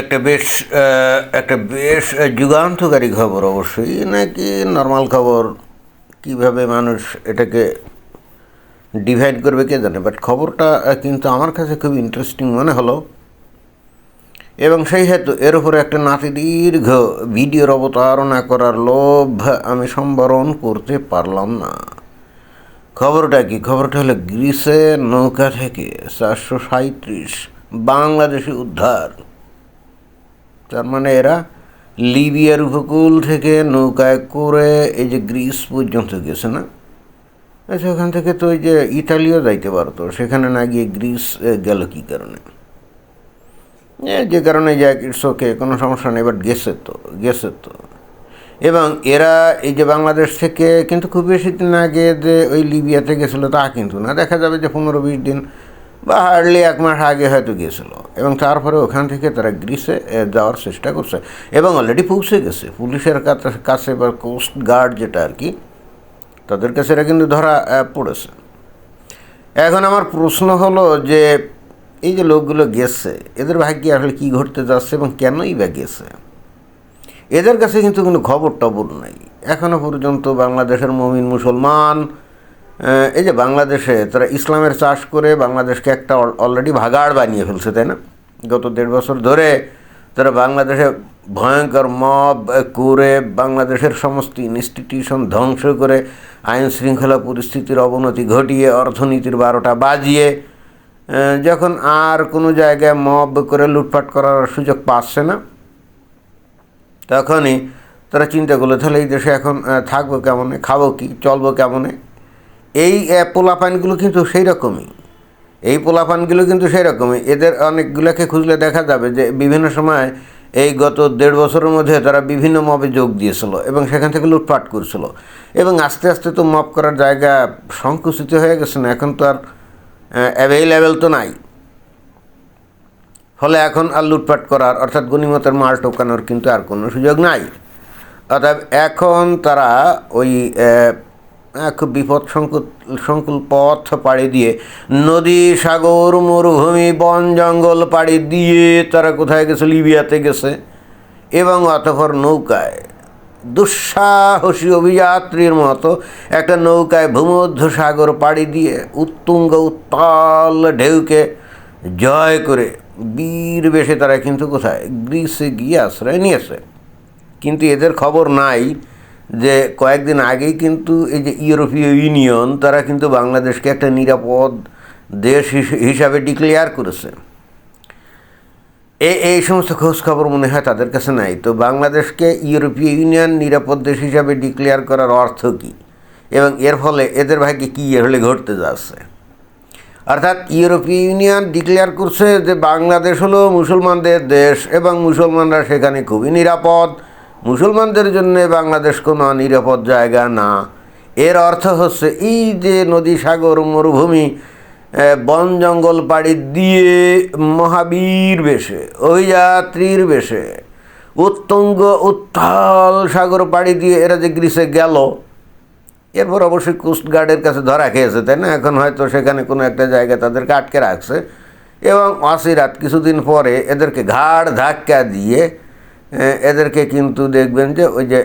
একটা বেশ একটা বেশ যুগান্তকারী খবর অবশ্যই। নাকি নর্মাল খবর? কীভাবে মানুষ এটাকে ডিভাইড করবে কে জানে? বাট খবরটা কিন্তু আমার কাছে খুব ইন্টারেস্টিং মনে হলো। এবং সেই হেতু এর উপরে একটা নাতি দীর্ঘ ভিডিওর অবতারণা করার লোভ আমি সম্বরণ করতে পারলাম না। খবরটা কি? খবরটা হলো গ্রিসে নৌকা থেকে চারশো সাঁত্রিশ বাংলাদেশি উদ্ধার। তার মানে এরা লিবিয়ার উপকূল থেকে নৌকায় করে এই যে গ্রিস পর্যন্ত গেছে না? আচ্ছা ওখান থেকে তো ওই যে ইতালিও যাইতে পারতো, সেখানে না গিয়ে গ্রিস গেল কী কারণে? যে কারণে যাক ইটস ওকে, কোনো সমস্যা নেই, বাট গেছে তো গেছে তো। এবং এরা এই যে বাংলাদেশ থেকে কিন্তু খুব বেশি দিন আগে যে ওই লিবিয়াতে গেছিল তা কিন্তু না। দেখা যাবে যে পনেরো বিশ দিন বা হার্ডলি এক মাস আগে হয়তো গিয়েছিল। এবং তারপরে ওখান থেকে তারা গ্রিসে যাওয়ার চেষ্টা করছে। এবং অলরেডি পৌঁছে গেছে। পুলিশের কাছে- বা কোস্ট গার্ড যেটা আর কি, তাদের কাছে এরা কিন্তু ধরা পড়েছে। এখন আমার প্রশ্ন হলো যে, এই যে লোকগুলো গেছে, এদের ভাগ্যে আসলে কী ঘটতে যাচ্ছে এবং কেনই বা গেছে? এদের কাছে কিন্তু কোনো খবর টবর নাই। এখনও পর্যন্ত বাংলাদেশের মমিন মুসলমান এই যে বাংলাদেশে তারা ইসলামের চাষ করে বাংলাদেশকে একটা অলরেডি ভাগাড় বানিয়ে ফেলছে, তাই না? গত দেড় বছর ধরে তারা বাংলাদেশে ভয়ঙ্কর মব, করে, বাংলাদেশের সমস্ত ইনস্টিটিউশন ধ্বংস করে আইন শৃঙ্খলা পরিস্থিতির অবনতি ঘটিয়ে অর্থনীতির বারোটা বাজিয়ে যখন আর কোনো জায়গায় মব করে লুটপাট করার সুযোগ পাচ্ছে না, তখনই তারা চিন্তা করল, তাহলে এই দেশে এখন থাকব কেমনে, খাব কি, চলবো কেমনে? এই পোলাপানগুলো কিন্তু সেই রকমই এই পোলাপানগুলো কিন্তু সেই রকমই এদের অনেকগুলোকে খুঁজলে দেখা যাবে যে বিভিন্ন সময় এই গত দেড় বছরের মধ্যে তারা বিভিন্ন মবে যোগ দিয়েছিল এবং সেখান থেকে লুটপাট করছিল। এবং আস্তে আস্তে তো মপ করার জায়গা সংকুচিত হয়ে গেছে না, এখন তো আর অ্যাভেলেবেল তো নাই। ফলে এখন আর লুটপাট করার, অর্থাৎ গণিমতের মাল টোকানোর কিন্তু আর কোনো সুযোগ নাই। অর্থাৎ এখন তারা ওই খুব বিপদ সংকুল সংকুল পথ পাড়ি দিয়ে, নদী সাগর, মরুভূমি, বন জঙ্গল পাড়ি দিয়ে তারা কোথায় গেছে? লিবিয়াতে গেছে। এবং অতঃপর নৌকায়, দুঃসাহসী অভিযাত্রীর মতো একটা নৌকায় ভূমধ্য সাগর পাড়ি দিয়ে উত্তুঙ্গ, উত্তাল ঢেউকে জয় করে বীর বেশে তারা কিন্তু কোথায়? গ্রিসে গিয়ে আশ্রয় নিয়েছে। কিন্তু এদের খবর নাই। যে কয়েকদিন আগেই কিন্তু এই যে ইউরোপীয় ইউনিয়ন, তারা কিন্তু বাংলাদেশকে একটা নিরাপদ দেশ হিস- হিসাবে ডিক্লেয়ার করেছে। এই এই সমস্ত খোঁজ খবর মনে হয় তাদের কাছে নাই। তো বাংলাদেশকে ইউরোপীয় ইউনিয়ন নিরাপদ দেশ হিসাবে ডিক্লেয়ার করার অর্থ কী? এবং এর ফলে এদের ভাগ্যে কী এর হলে ঘটতে যাচ্ছে? অর্থাৎ ইউরোপীয় ইউনিয়ন ডিক্লেয়ার করছে যে বাংলাদেশ হলো মুসলমানদের দেশ এবং মুসলমানরা সেখানে খুবই নিরাপদ। মুসলমানদের জন্য বাংলাদেশ কোনো নিরাপদ জায়গা না। এর অর্থ হচ্ছে এই যে নদী সাগর মরুভূমি বন জঙ্গল পাড়ি দিয়ে মহাবীর বেশে, অভিযাত্রীর বেশে, উত্তঙ্গ উত্তাল সাগর পাড়ি দিয়ে এরা যে গ্রিসে গেল, এরপর অবশ্যই কোস্টগার্ডের কাছে ধরা খেয়েছে, তাই না? এখন হয়তো সেখানে কোনো একটা জায়গায় তাদেরকে আটকে রাখছে এবং অসিরাত কিছুদিন পরে এদেরকে ঘাড় ধাক্কা দিয়ে এদেরকে কিন্তু দেখবেন যে ওই যে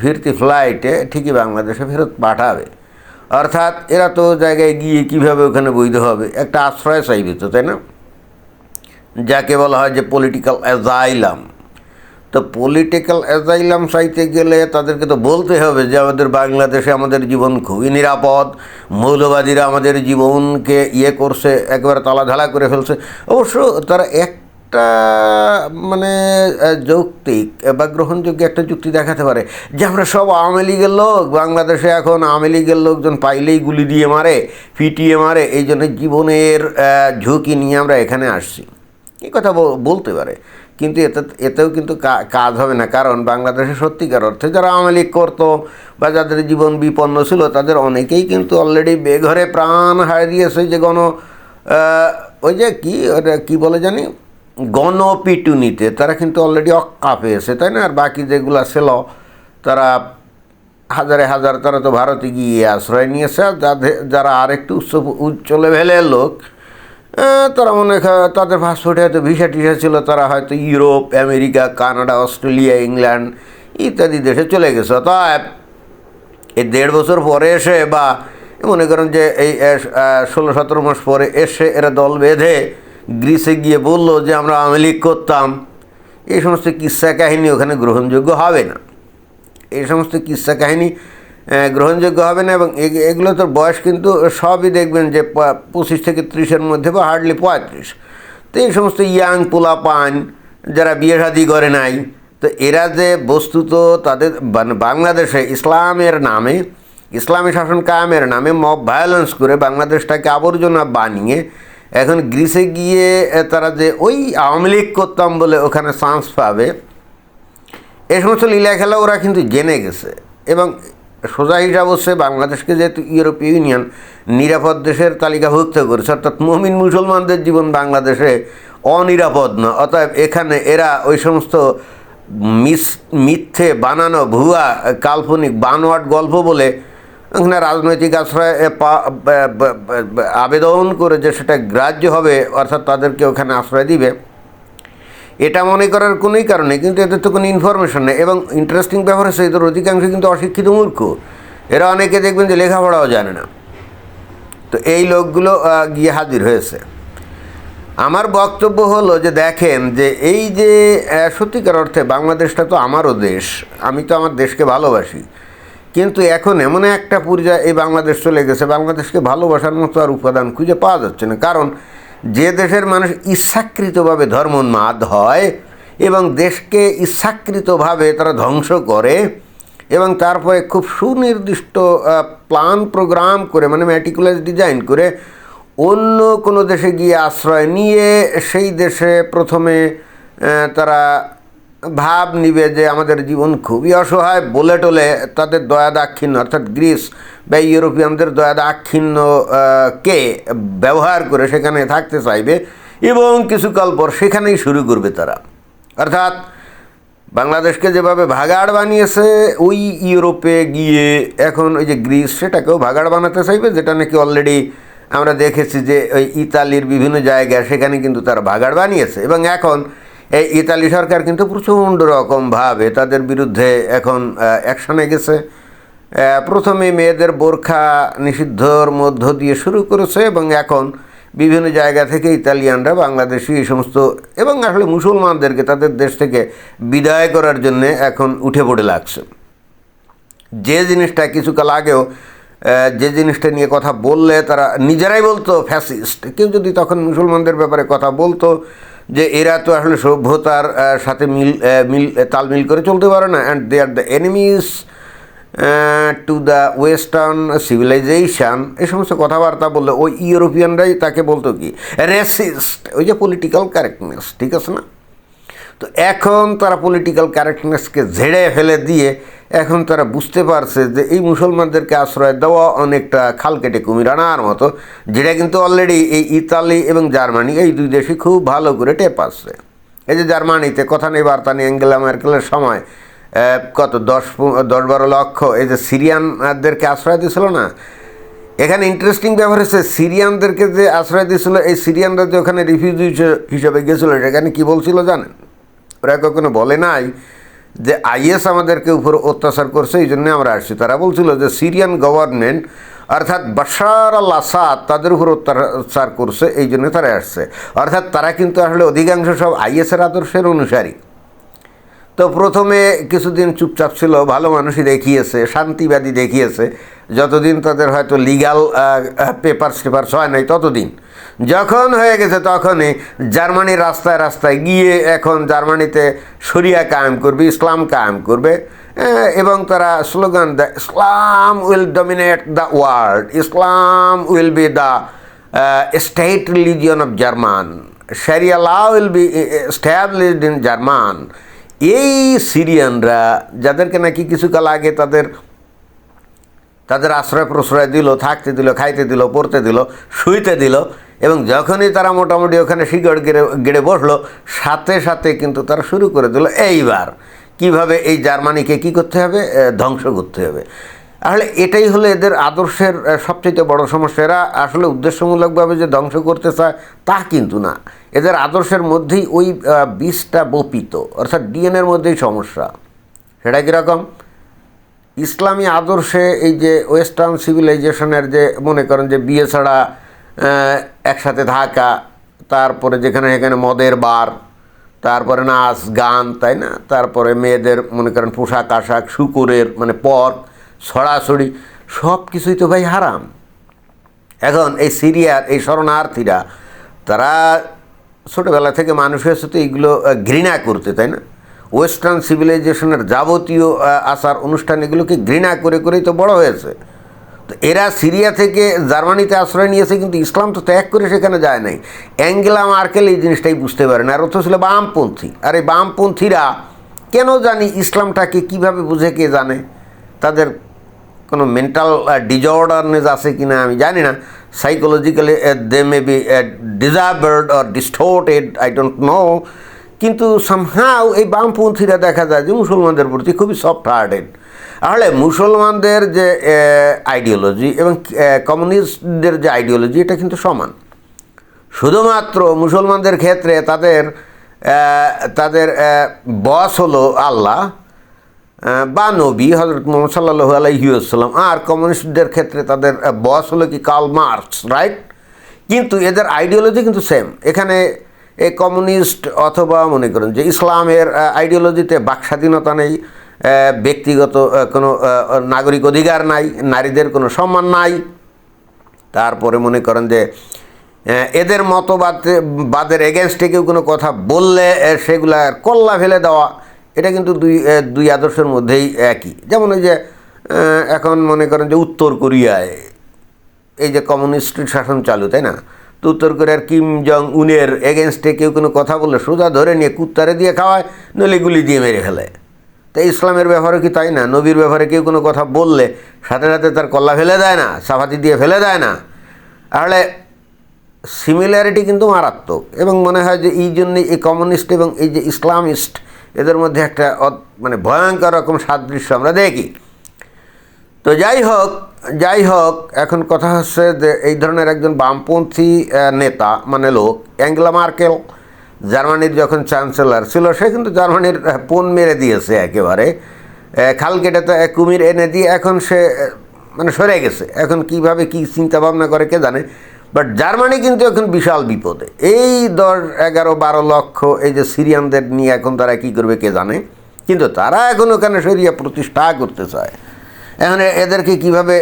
ফিরতি ফ্লাইটে ঠিকই বাংলাদেশে ফেরত পাঠাবে। অর্থাৎ এরা তো জায়গায় গিয়ে কীভাবে ওখানে বৈধ হবে? একটা আশ্রয় চাইবে তো, তাই না? যাকে বলা হয় যে পলিটিক্যাল অ্যাজাইলাম তো পলিটিক্যাল অ্যাজাইলাম চাইতে গেলে তাদেরকে তো বলতে হবে যে, আমাদের বাংলাদেশে আমাদের জীবন খুবই নিরাপদ। মৌলবাদীরা আমাদের জীবনকে ইয়ে করছে, একবারে তালাধালা করে ফেলছে। অবশ্য তারা একটা মানে যৌক্তিক বা গ্রহণযোগ্য একটা যুক্তি দেখাতে পারে যে আমরা সব আওয়ামী লীগের লোক, বাংলাদেশে এখন আওয়ামী লীগের লোকজন পাইলেই গুলি দিয়ে মারে, পিটিয়ে মারে, এই জন্য জীবনের ঝুঁকি নিয়ে আমরা এখানে আসছি। এই কথা বল- বলতে পারে। কিন্তু এতে, এতেও কিন্তু কাজ হবে না। কারণ বাংলাদেশে সত্যিকার অর্থে যারা আওয়ামী লীগ করতো বা যাদের জীবন বিপন্ন ছিল, তাদের অনেকেই কিন্তু অলরেডি বেঘরে প্রাণ হারিয়েছে যে গণ ওই যে কি, ওটা কী বলে জানি? গণপিটুনিতে, তারা কিন্তু অলরেডি অক্কা পেয়েছে, তাই না? আর বাকি যেগুলো ছিল, তারা হাজারে হাজার, তারা তো ভারতে গিয়ে আশ্রয় নিয়েছে। আর যাদের, যারা আরেকটু উচ্চ উচ্চ লেভেলের লোক তারা মনে তাদের পাসপোর্টে হয়তো ভিসা টিসা ছিল, তারা হয়তো Europe, America, Canada, Australia, England ইত্যাদি দেশে চলে গেছে। অতএব এই দেড় বছর পরে এসে বা মনে করেন যে এই ষোলো সতেরো মাস পরে এসে এরা দল বেঁধে গ্রিসে গিয়ে বলল যে আমরা আওয়ামী লীগ করতাম। এই সমস্ত কিস্সা কাহিনী ওখানে গ্রহণযোগ্য হবে না। এই সমস্ত কিস্সা কাহিনী গ্রহণযোগ্য হবে না এবং এগ- এগুলো তো বয়স কিন্তু সবই দেখবেন যে পঁচিশ থেকে ত্রিশের মধ্যে বা হার্ডলি পঁয়ত্রিশ। তো এই সমস্ত ইয়াং পোলা পান যারা বিয়ে শাদি করে নাই, তো এরা যে বস্তুত তাদের বাংলাদেশে ইসলামের নামে, ইসলামী শাসন কায়েমের নামে মব ভায়োলেন্স করে বাংলাদেশটাকে আবর্জনা বানিয়ে এখন গ্রিসে গিয়ে তারা যে ওই আওয়ামী লীগ করতাম বলে ওখানে চান্স পাবে, এ সমস্ত লীলা খেলা ওরা কিন্তু জেনে গেছে। এবং সোজা হিসাব হচ্ছে বাংলাদেশকে যেহেতু ইউরোপীয় ইউনিয়ন, নিরাপদ দেশের তালিকাভুক্ত করেছে, অর্থাৎ মমিন মুসলমানদের জীবন বাংলাদেশে অনিরাপদ না। অতএব এখানে এরা ওই সমস্ত মিস মিথ্যে বানানো ভুয়া, কাল্পনিক বানোয়াট গল্প বলে ওখানে রাজনৈতিক আশ্রয় আবেদন করে যে সেটা গ্রাহ্য হবে, অর্থাৎ তাদেরকে ওখানে আশ্রয় দিবে, এটা মনে করার কোনোই কারণে কিন্তু এদের তো কোনো ইনফরমেশন নেই। এবং ইন্টারেস্টিং ব্যাপার হচ্ছে, এদের অধিকাংশ কিন্তু অশিক্ষিত মূর্খ। এরা অনেকে দেখবেন যে লেখাপড়াও জানে না। তো এই লোকগুলো গিয়ে হাজির হয়েছে। আমার বক্তব্য হলো যে, দেখেন যে, এই যে সত্যিকার অর্থে বাংলাদেশটা তো আমারও দেশ, আমি তো আমার দেশকে ভালোবাসি। কিন্তু এখন এমন একটা পর্যায়ে এই বাংলাদেশ চলে গেছে, বাংলাদেশকে ভালোবাসার মতো আর উপাদান খুঁজে পাওয়া যাচ্ছে না। কারণ যে দেশের মানুষ ইচ্ছাকৃতভাবে ধর্মোন্মাদ হয় এবং দেশকে ইচ্ছাকৃতভাবে তারা ধ্বংস করে এবং তারপরে খুব সুনির্দিষ্ট প্ল্যান প্রোগ্রাম করে মানে ম্যাটিকুলাস ডিজাইন করে অন্য কোনো দেশে গিয়ে আশ্রয় নিয়ে সেই দেশে প্রথমে তারা ভাব নিবে যে আমাদের জীবন খুবই অসহায়। বলে টলে তাদের দয়া দাক্ষিণ্য, অর্থাৎ গ্রিস বা ইউরোপিয়ানদের দয়া দাক্ষিণ্য কে ব্যবহার করে সেখানে থাকতে চাইবে এবং কিছুকাল পর সেখানেই শুরু করবে তারা। অর্থাৎ বাংলাদেশকে যেভাবে ভাগাড় বানিয়েছে, ওই ইউরোপে গিয়ে এখন ওই যে গ্রিস, সেটাকেও ভাগাড় বানাতে চাইবে, যেটা নাকি অলরেডি আমরা দেখেছি যে ওই ইতালির বিভিন্ন জায়গায় সেখানে কিন্তু তারা ভাগাড় বানিয়েছে। এবং এখন এই ইতালি সরকার কিন্তু প্রচণ্ড রকমভাবে তাদের বিরুদ্ধে এখন অ্যাকশনে গেছে। প্রথমে মেয়েদের বোরখা নিষিদ্ধর মধ্য দিয়ে শুরু করেছে এবং এখন বিভিন্ন জায়গা থেকে ইতালিয়ানরা, বাংলাদেশি এই সমস্ত এবং আসলে মুসলমানদেরকে তাদের দেশ থেকে বিদায় করার জন্য এখন উঠে পড়ে লাগছে। যে জিনিসটা কিছুকাল আগেও যে জিনিসটা নিয়ে কথা বললে তারা নিজেরাই বলতো, ফ্যাসিস্ট। কেউ যদি তখন মুসলমানদের ব্যাপারে কথা বলতো যে এরা তো আসলে সভ্যতার সাথে মিল মিল, তাল মিল করে চলতে পারে না। And they are the enemies to the western civilisation এই সমস্ত কথাবার্তা বললে ওই ইউরোপিয়ানরাই তাকে বলতো কি? রেসিস্ট ওই যে পলিটিক্যাল কারেক্টনেস ঠিক আছে না? তো এখন তারা পলিটিক্যাল কারেক্টনেসকে ঝেড়ে ফেলে দিয়ে এখন তারা বুঝতে পারছে যে এই মুসলমানদেরকে আশ্রয় দেওয়া অনেকটা খাল কেটে কুমির আনার মতো, যেটা কিন্তু অলরেডি এই ইতালি এবং জার্মানি, এই দুই দেশই খুব ভালো করে টেপ আসছে এই যে জার্মানিতে কথা নেই বার্তা নেই অ্যাঙ্গেলা ম্যার্কেলের সময় কত দশ দশ বারো লক্ষ, এই যে সিরিয়ানদেরকে আশ্রয় দিয়েছিল না? এখানে ইন্টারেস্টিং ব্যাপার হচ্ছে সিরিয়ানদেরকে যে আশ্রয় দিয়েছিল, এই সিরিয়ানরা যে ওখানে রিফিউজি হিসেবে গেছিল, সেখানে কি বলছিল জানেন? ওরা কখনো বলে নাই যে আইএস আমাদেরকে উপর অত্যাচার করছে, এই জন্যে আমরা আসছি। তারা বলছিল যে সিরিয়ান গভর্নমেন্ট, অর্থাৎ বাশার আল আসাদ তাদের উপর অত্যাচার করছে, এই জন্য তারা আসছে। অর্থাৎ তারা কিন্তু আসলে অধিকাংশ সব আইএসের আদর্শের অনুসারী। তো প্রথমে কিছুদিন চুপচাপ ছিল, ভালো মানুষই দেখিয়েছে, শান্তিবাদী দেখিয়েছে। যতদিন তাদের হয়তো লিগাল পেপার পেপারস হয় নাই, ততদিন। যখন হয়ে গেছে তখনই জার্মানির রাস্তায় রাস্তায় গিয়ে এখন জার্মানিতে শরিয়া কায়েম করবে, ইসলাম কায়েম করবে এবং তারা স্লোগান দেয়, Islam will dominate the world Islam will be the state religion of German sharia law will be established in German এই সিরিয়ানরা, যাদেরকে নাকি কিছুকাল আগে তাদের তাদের আশ্রয় প্রশ্রয় দিল, থাকতে দিল, খাইতে দিল, পড়তে দিল, শুইতে দিল, এবং যখনই তারা মোটামুটি ওখানে শিকড় গেড়ে গেড়ে বসল, সাথে সাথে কিন্তু তারা শুরু করে দিল, এইবার কীভাবে এই জার্মানিকে কি করতে হবে? ধ্বংস করতে হবে। আসলে এটাই হলো এদের আদর্শের সবচেয়ে বড় সমস্যা। এরা আসলে উদ্দেশ্যমূলকভাবে যে ধ্বংস করতে চায়, তা কিন্তু না। এদের আদর্শের মধ্যেই ওই বিষটা বপিত, অর্থাৎ ডিএনএর মধ্যেই সমস্যা। সেটা কীরকম? ইসলামী আদর্শে এই যে ওয়েস্টার্ন সিভিলাইজেশনের যে, মনে করেন যে বিয়ে ছাড়া একসাথে থাকা, তারপরে যেখানে সেখানে মদের বার, তারপরে নাচ, গান, তাই না? তারপরে মেয়েদের মনে করেন পোশাক, আশাক, শুকুরের মানে পর, ছড়াছড়ি সব কিছুই তো ভাই হারাম। এখন এই সিরিয়ার, এই শরণার্থীরা, তারা ছোটোবেলা থেকে মানুষ হয়েছে তো এইগুলো ঘৃণা করতে, তাই না? ওয়েস্টার্ন সিভিলাইজেশনের যাবতীয় আচার, অনুষ্ঠান এগুলোকে ঘৃণা করে, করেই তো বড় হয়েছে। তো এরা সিরিয়া থেকে জার্মানিতে আশ্রয় নিয়েছে, কিন্তু ইসলাম তো ত্যাগ করে সেখানে যায় নাই। অ্যাঙ্গেলা মার্কেল এই জিনিসটাই বুঝতে পারে না, আর অথচ ছিল বামপন্থী। আর এই বামপন্থীরা কেন জানি ইসলামটাকে কীভাবে বুঝে কে জানে? তাদের কোনো মেন্টাল ডিজঅর্ডারনেস আছে কি না আমি জানি না। Psychologically they may be disturbed or distorted I don't know কিন্তু সামহাও এই বামপন্থীরা দেখা যায় যে মুসলমানদের প্রতি খুবই সফট হার্টেড তাহলে মুসলমানদের যে আইডিওলজি এবং কমিউনিস্টদের যে আইডিওলজি এটা কিন্তু সমান। শুধুমাত্র মুসলমানদের ক্ষেত্রে তাদের তাদের বস হলো আল্লাহ বা নবী হজরত মোহাম্মদ সাল্লাহ আলহিউসাল্লাম আর কমিউনিস্টদের ক্ষেত্রে তাদের বস হলো কি কার্ল মার্কস রাইট কিন্তু এদের আইডিওলজি কিন্তু সেম এখানে এ কমিউনিস্ট অথবা মনে করেন যে ইসলামের আইডিওলজিতে বাক স্বাধীনতা নেই ব্যক্তিগত কোনো নাগরিক অধিকার নাই, নারীদের কোনো সম্মান নাই। তারপরে মনে করেন যে এদের মতবাদ, বাদের এগেনস্টে কেউ কোনো কথা বললে সেগুলা কল্লা ফেলে দেওয়া। এটা কিন্তু দুই দুই আদর্শের মধ্যেই একই। যেমন ওই যে এখন মনে করেন যে উত্তর কোরিয়ায় এই যে কমিউনিস্ট শাসন চালু, তাই না? তো উত্তর কোরিয়ার কিম জং উনের এগেনস্টে কেউ কোনো কথা বললে সোজা ধরে নিয়ে কুত্তারে দিয়ে খাওয়ায়, নইলে গুলি দিয়ে মেরে ফেলে। তো ইসলামের ব্যাপারে কি তাই না? নবীর ব্যাপারে কেউ কোনো কথা বললে সাথে সাথে তার কল্লা ফেলে দেয় না, সাফাতি দিয়ে ফেলে দেয় না। তাহলে সিমিলারিটি কিন্তু মারাত্মক। এবং মনে হয় যে এই জন্যে এই কমিউনিস্ট এবং এই যে ইসলামিস্ট এদের মধ্যে একটা মানে ভয়ঙ্কর রকম সাদৃশ্য আমরা দেখি। তো যাই হোক যাই হোক, এখন কথা হচ্ছে যে এই ধরনের একজন বামপন্থী নেতা মানে লোক অ্যাঙ্গেলা মার্কেল, জার্মানির যখন চ্যান্সেলার ছিল, সে কিন্তু জার্মানির পণ মেরে দিয়েছে একেবারে। খাল কেটে তো কুমির এনে দিয়ে এখন সে মানে সরে গেছে। এখন কীভাবে কি চিন্তা ভাবনা করে কে জানে। বাট জার্মানি কিন্তু এখন বিশাল বিপদে। এই দশ, এগারো, বারো লক্ষ এই যে সিরিয়ানদের নিয়ে এখন তারা কি করবে কে জানে? কিন্তু তারা এখন ওখানে সরিয়া প্রতিষ্ঠা করতে চায়। এখন এদেরকে কীভাবে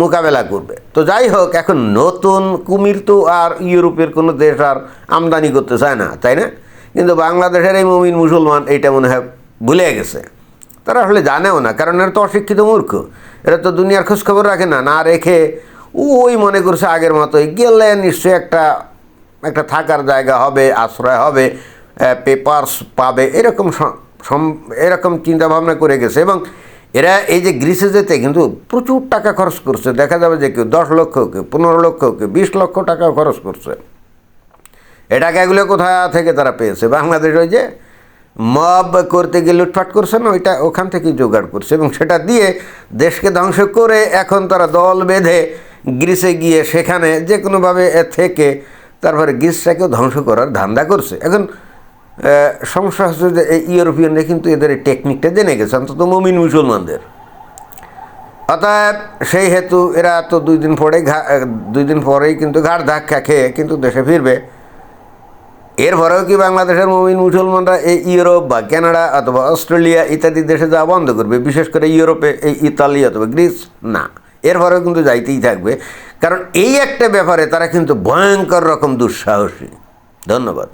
মোকাবেলা করবে? তো যাই হোক, এখন নতুন কুমির তো আর ইউরোপের কোনো দেশ আর আমদানি করতে চায় না, তাই না? কিন্তু বাংলাদেশের এই মমিন মুসলমান এইটা মনে হয় ভুলে গেছে। তারা আসলে জানেও না, কারণ এরা তো অশিক্ষিত মূর্খ। এরা তো দুনিয়ার খোঁজখবর রাখে না না রেখে ওই মনে করছে আগের মতোই। গেলে নিশ্চয়ই একটা একটা থাকার জায়গা হবে, আশ্রয় হবে পেপারস পাবে, এরকম এরকম চিন্তা ভাবনা করে গেছে এবং এরা এই যে গ্রিসে যেতে কিন্তু প্রচুর টাকা খরচ করছে। দেখা যাবে যে কেউ দশ লক্ষ কেউ পনেরো লক্ষ কেউ বিশ লক্ষ টাকা খরচ করছে। এ টাকাগুলো কোথা থেকে তারা পেয়েছে? বাংলাদেশ ওই যে মব করতে গিয়ে লুটপাট করছে না? ওইটা ওখান থেকেই জোগাড় করছে এবং সেটা দিয়ে দেশকে ধ্বংস করে এখন তারা দল বেঁধে গ্রিসে গিয়ে সেখানে যে কোনোভাবে থেকে তারপরে গ্রিসটাকেও ধ্বংস করার ধান্দা করছে। এখন সমস্যা হচ্ছে যে এই ইউরোপিয়ানরা কিন্তু এদের এই টেকনিকটা জেনে গেছে, অন্তত মমিন মুসলমানদের। অতএব সেই হেতু এরা তো দুই দিন পরেই ঘা দুই দিন পরেই কিন্তু ঘাড় ধাক্কা খেয়ে কিন্তু দেশে ফিরবে। এরপরেও কি বাংলাদেশের মমিন মুসলমানরা এই ইউরোপ বা কানাডা অথবা অস্ট্রেলিয়া ইত্যাদি দেশে যাওয়া বন্ধ করবে? বিশেষ করে ইউরোপে এই ইতালি অথবা গ্রিস না। এরপরেও কিন্তু যাইতেই থাকবে। কারণ এই একটা ব্যাপারে তারা কিন্তু ভয়ঙ্কর রকম দুঃসাহসী। ধন্যবাদ।